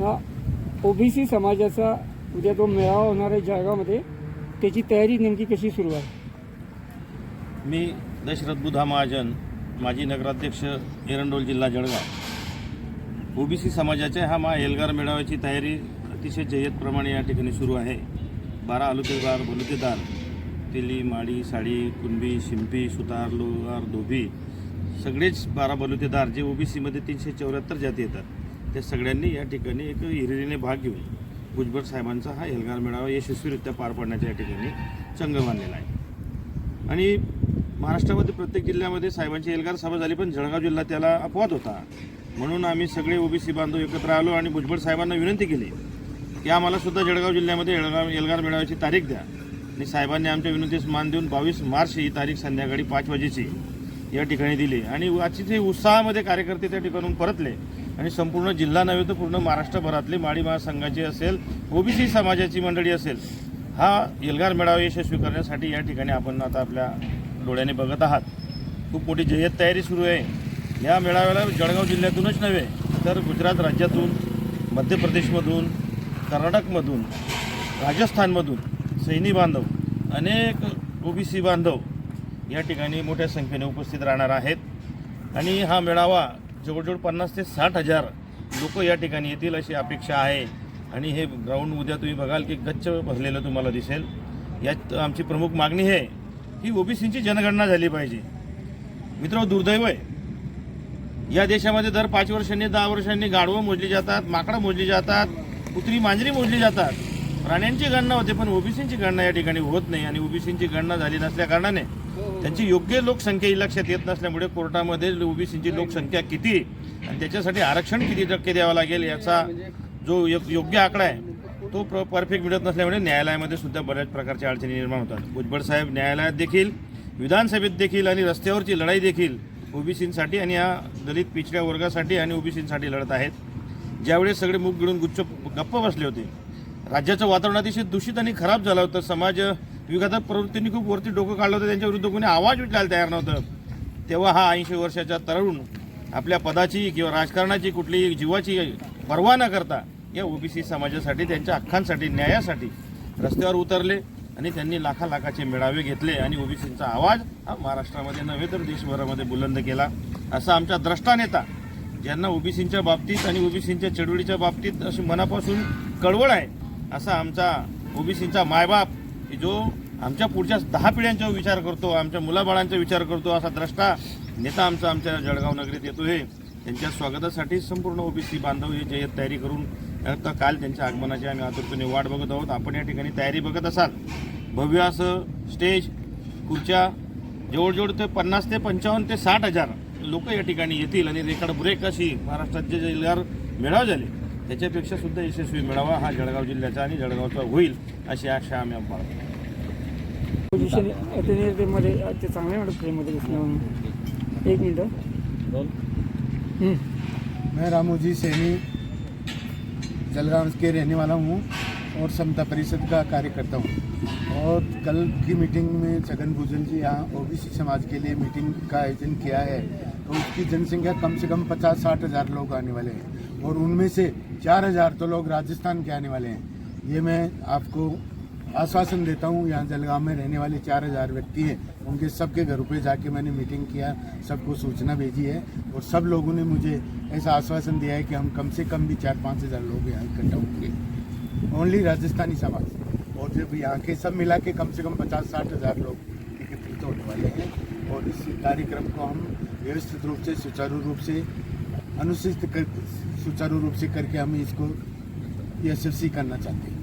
हा ओबीसी समाजाचा उद्या तो मेळावा होणार आहे जळगावमध्ये त्याची तयारी नेमकी कशी सुरू आहे? मी दशरथ बुधा महाजन माजी नगराध्यक्ष एरंडोल जिल्हा जळगाव. ओबीसी समाजाच्या हा मा एल्गार मेळाव्याची तयारी अतिशय जय्यतप्रमाणे या ठिकाणी सुरू आहे. बारा आलुकेदार बलुतेदार तेली माडी साडी कुणबी शिंपी सुतार लोहार धोबी सगळेच बारा बलुतेदार जे ओबीसीमध्ये तीनशे चौऱ्याहत्तर जाती येतात. त्या सगळ्यांनी या ठिकाणी एक हिरिरीने भाग घेऊन भुजबळ साहेबांचा हा एल्गार मेळावा यशस्वीरित्या पार पाडण्याच्या या ठिकाणी चंग बांधलेला आहे. आणि महाराष्ट्रामध्ये प्रत्येक जिल्ह्यामध्ये साहेबांची एल्गार सभा झाली पण जळगाव जिल्हा त्याला अपवाद होता. म्हणून आम्ही सगळे ओबीसी बांधव एकत्र आलो आणि भुजबळ साहेबांना विनंती केली की आम्हाला सुद्धा जळगाव जिल्ह्यामध्ये एल्गार एल्गार मेळाव्याची तारीख द्या. आणि साहेबांनी आमच्या विनंतीस मान देऊन बावीस मार्च ही तारीख संध्याकाळी पाच वाजेची या ठिकाणी दिली. आणि अतिशय उत्साहामध्ये कार्यकर्ते त्या ठिकाणून परतले आणि संपूर्ण जिल्हा नव्हे तर पूर्ण महाराष्ट्रभरातली माळी महासंघाची असेल ओबीसी समाजाची मंडळी असेल हा एल्गार मेळावा यशस्वी करण्यासाठी या ठिकाणी आपण आता आपल्या डोळ्याने बघत आहात. खूप मोठी जय्यत तयारी सुरू आहे. या मेळाव्याला जळगाव जिल्ह्यातूनच नव्हे तर गुजरात राज्यातून मध्य प्रदेशमधून कर्नाटकमधून राजस्थानमधून सैनी बांधव अनेक ओबीसी बांधव या ठिकाणी मोठ्या संख्येने उपस्थित राहणार आहेत. आणि हा मेळावा जवळजवळ पन्नास ते साठ हजार लोक या ठिकाणी येतील अशी अपेक्षा आहे. आणि हे ग्राउंड उद्या तुम्ही बघाल की गच्च भरलेलं तुम्हाला दिसेल. यात आमची प्रमुख मागणी आहे की ओबीसींची जनगणना झाली पाहिजे. मित्र दुर्दैव आहे. या देशामध्ये दर पाच वर्षांनी दहा वर्षांनी गाढवं मोजली जातात माकडं मोजली जातात कुत्री मांजरी मोजली जातात. प्राण्यांची गणना होते पण ओबीसींची गणना या ठिकाणी होत नाही. आणि ओबीसींची गणना झाली नसल्या कारणाने त्यांची योग्य लोकसंख्याही लक्षात येत नसल्यामुळे कोर्टामध्ये ओबीसीची लोकसंख्या किती आणि त्याच्यासाठी आरक्षण किती टक्के द्यावं लागेल याचा जो योग्य आकडा आहे तो प्र परफेक्ट मिळत नसल्यामुळे न्यायालयामध्ये सुद्धा बऱ्याच प्रकारच्या अडचणी निर्माण होतात. भुजबळ साहेब न्यायालयात देखील विधानसभेत देखील आणि रस्त्यावरची लढाई देखील ओबीसींसाठी आणि या दलित पिछड्या वर्गासाठी आणि ओबीसींसाठी लढत आहेत. ज्यावेळेस सगळे मुख गिळून गुच्छ गप्प बसले होते. राज्याचं वातावरण अतिशय दूषित आणि खराब झालं होतं. समाज विघातक प्रवृत्तींनी खूप वरती डोकं काढलं होतं. त्यांच्या विरुद्ध कोणी आवाज उठवायला तयार नव्हतं. तेव्हा हा ऐंशी वर्षाचा तरुण आपल्या पदाची किंवा राजकारणाची कुठलीही जीवाची पर्वा न करता या ओबीसी समाजासाठी त्यांच्या हक्कांसाठी न्यायासाठी रस्त्यावर उतरले आणि त्यांनी लाखा लाखाचे मेळावे घेतले आणि ओबीसींचा आवाज हा महाराष्ट्रामध्ये नव्हे तर देशभरामध्ये बुलंद केला. असा आमचा द्रष्टा नेता ज्यांना ओबीसींच्या बाबतीत आणि ओबीसींच्या चळवळीच्या बाबतीत अशी मनापासून कळवळ आहे असा आमचा ओबीसींचा मायबाप की जो आमच्या पुढच्या दहा पिढ्यांचा विचार करतो आमच्या मुलाबाळांचा विचार करतो. असा द्रष्टा नेता आमचा आमच्या जळगाव नगरीत येतो हे त्यांच्या स्वागतासाठी संपूर्ण ओबीसी बांधव हे जय्यत तयारी करून आता काल त्यांच्या आगमनाची आम्ही आतुरतेने वाट बघत आहोत. आपण या ठिकाणी तयारी बघत असाल. भव्य असं स्टेज खुर्च्या जवळजवळ ते पन्नास ते पंचावन्न ते साठ हजार लोक या ठिकाणी येतील आणि रेकॉर्ड ब्रेक अशी महाराष्ट्रात जे जिल्ह्यावर मेळावे झाले त्याच्यापेक्षा सुद्धा यशस्वी मेळावा हा जळगाव जिल्ह्याचा आणि जळगावचा होईल अशी आशा आम्ही बाळगतो. पोझिशन मध्ये ते चांगले वाटत फ्रेममध्ये म्हणून एक मिनटं. मैं रामोजी सैनी जलगांव के रहने वाला हूँ और समता परिषद का कार्यकर्ता हूँ। और कल की मीटिंग में छगन भूजल जी यहाँ ओबीसी समाज के लिए मीटिंग का आयोजन किया है तो उसकी जनसंख्या कम से कम पचास साठ हज़ार लोग आने वाले हैं और उनमें से चार हज़ार तो लोग राजस्थान के आने वाले हैं। ये मैं आपको आश्वासन देता हूँ, यहाँ जलगांव में रहने वाले चार हज़ार व्यक्ति हैं, उनके सबके घरों पे जाके मैंने मीटिंग किया, सबको सूचना भेजी है, और सब लोगों ने मुझे ऐसा आश्वासन दिया है कि हम कम से कम भी चार पाँच हज़ार लोग यहाँ इकट्ठा होंगे। ओनली राजस्थानी समाज। और जब यहाँ के सब मिला के कम से कम पचास साठ हज़ार लोग एकत्रित होने वाले हैं, और इस कार्यक्रम को हम व्यवस्थित रूप से, सुचारू रूप से, अनुसूचित कर, सुचारू रूप से करके हम इसको यशस्वी करना चाहते हैं।